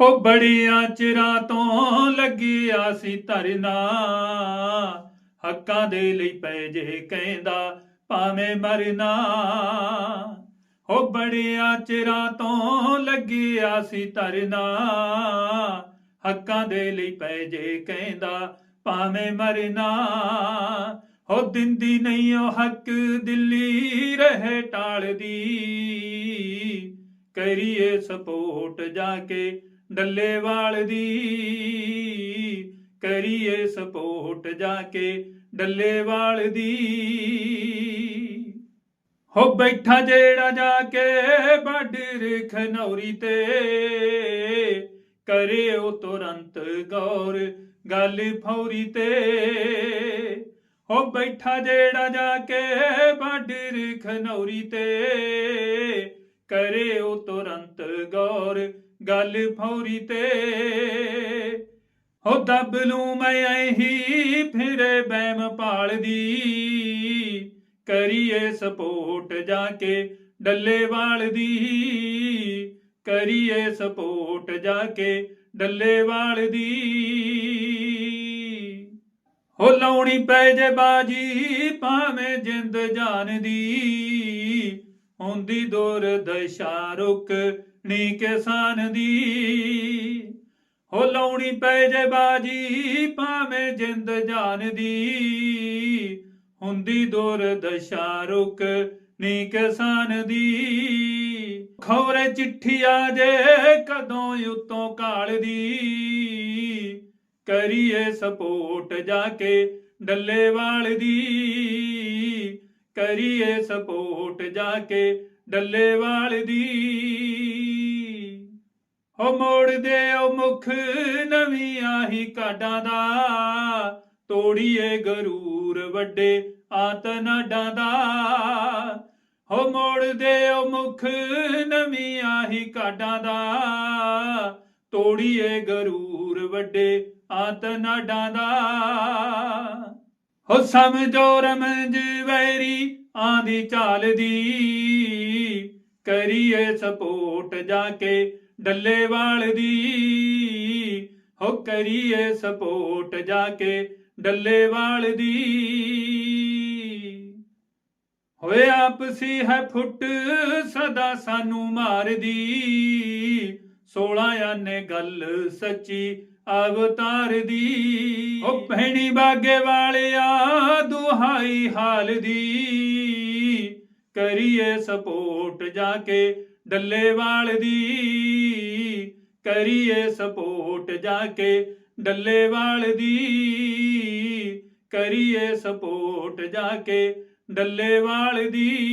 ਹੋ ਬੜੀਆਂ ਚਿਰਾਂ ਤੋਂ ਲੱਗਿਆ ਸੀ ਧਰਨਾ। ਹੱਕਾਂ ਦੇ ਲਈ ਪੈ ਜੇ ਕਹਿੰਦਾ ਭਾਵੇਂ ਮਰਨਾ। ਹੋ ਬੜੀਆਂ ਚਿਰਾਂ ਤੋਂ ਲੱਗਿਆ ਸੀ ਧਰਨਾ। ਹੱਕਾਂ ਦੇ ਲਈ ਪੈ ਜੇ ਕਹਿੰਦਾ ਭਾਵੇਂ ਮਰਨਾ। ਹੋ ਦਿੰਦੀ ਨਹੀਂ ਉਹ ਹੱਕ ਦਿੱਲੀ ਰਹੇ ਟਾਲਦੀ। ਕਰੀਏ ਸਪੋਰਟ ਜਾ ਕੇ ਡੱਲੇਵਾਲ ਦੀ। ਕਰੀਏ ਸਪੋਰਟ ਜਾ ਕੇ ਡੱਲੇਵਾਲ ਦੀ। ਹੋ ਬੈਠਾ ਜਿਹੜਾ ਜਾ ਕੇ ਬਾਡਰ ਖਨੌਰੀ ਤੇ। ਕਰਿਓ ਤੁਰੰਤ ਗੌਰ ਗੱਲ ਫੌਰੀ ਤੇ। ਹੋ ਬੈਠਾ ਜਿਹੜਾ ਜਾ ਕੇ ਬਾਡਰ ਖਨੌਰੀ ਤੇ। ਕਰਿਓ ਤੁਰੰਤ ਗੌਰ ਗੱਲ ਫੌਰੀ ਤੇ। ਹੋ ਦੱਬ ਲੂ ਮੈਂ ਐਹੀ ਫਿਰੇ ਬੈਮ ਪਾਲਦੀ ਕਰੀਏ ਸਪੋਰਟ ਜਾ ਕੇ ਡੱਲੇਵਾਲ ਦੀ ਕਰੀਏ ਸਪੋਰਟ ਜਾ ਕੇ ਡੱਲੇਵਾਲ ਦੀ ਹੋ ਲਾਉਣੀ ਪੈ ਜੇ ਬਾਜੀ ਭਾਵੇਂ ਜਿੰਦ ਜਾਨ ਦੀ ਹੁੰਦੀ ਦੂਰ ਦਸ਼ਾ ਰੁਕ ਨੀ ਕਿਸਾਨ ਦੀ। ਹੋ ਲਾਉਣੀ ਪੈ ਜੇ ਬਾਜੀ, ਭਾਵੇਂ ਜਿੰਦ ਜਾਨ ਦੀ। ਹੁੰਦੀ ਦੂਰ ਦਸ਼ਾ ਰੁਕ ਨੀ ਕਿਸਾਨ ਦੀ। ਖੌਰੇ ਚਿੱਠੀ ਆ ਜੇ ਕਦੋਂ ਉਤੋਂ ਕਾਲ ਦੀ। ਕਰੀਏ ਸਪੋਰਟ ਜਾ ਕੇ ਡੱਲੇਵਾਲ ਦੀ। ਕਰੀਏ ਸਪੋਰਟ ਜਾ ਕੇ ਡੱਲੇਵਾਲ ਦੀ। ਹੋ ਮੋੜ ਦੇ ਉਹ ਮੁਖ ਨਵੀਂ ਆਹੀ ਕਾਡਾਂ ਦਾ, ਤੋੜੀਏ ਗਰੂਰ ਵੱਡੇ ਆਤਨਾਡਾਂ ਦਾ। ਹੋ ਮੋੜ ਦੇ ਉਹ ਮੁਖ ਨਵੀਂ ਆਹੀ ਕਾਡਾਂ ਦਾ, ਤੋੜੀਏ ਗਰੂਰ ਵੱਡੇ ਆਤਨਾਡਾਂ ਦਾ। ਹੋ ਸਮਝੋ ਰਮਜ ਵੈਰੀ ਆਂਦੀ ਚਾਲ ਦੀ। ਕਰੀਏ ਸਪੋਰਟ ਜਾ ਕੇ ਡੱਲੇਵਾਲ ਦੀ। ਹੋ ਕਰੀਏ ਸਪੋਰਟ ਜਾ ਕੇ ਡੱਲੇਵਾਲ ਦੀ। ਹੋਏ ਆਪਸੀ ਹੈ ਫੁੱਟ ਸਦਾ ਸਾਨੂੰ ਮਾਰਦੀ 16 ਆਨੇ ਗੱਲ ਸੱਚੀ ਅਵਤਾਰ ਦੀ। ਉਹ ਭੈਣੀ ਬਾਗੇ ਵਾਲਿਆ, ਦੁਹਾਈ ਹਾਲ ਦੀ। ਕਰੀਏ ਸਪੋਰਟ ਜਾ ਕੇ ਡੱਲੇਵਾਲ ਦੀ। ਕਰੀਏ ਸਪੋਰਟ ਜਾ ਕੇ ਡੱਲੇਵਾਲ ਦੀ। ਕਰੀਏ ਸਪੋਰਟ ਜਾ ਕੇ ਡੱਲੇਵਾਲ ਦੀ।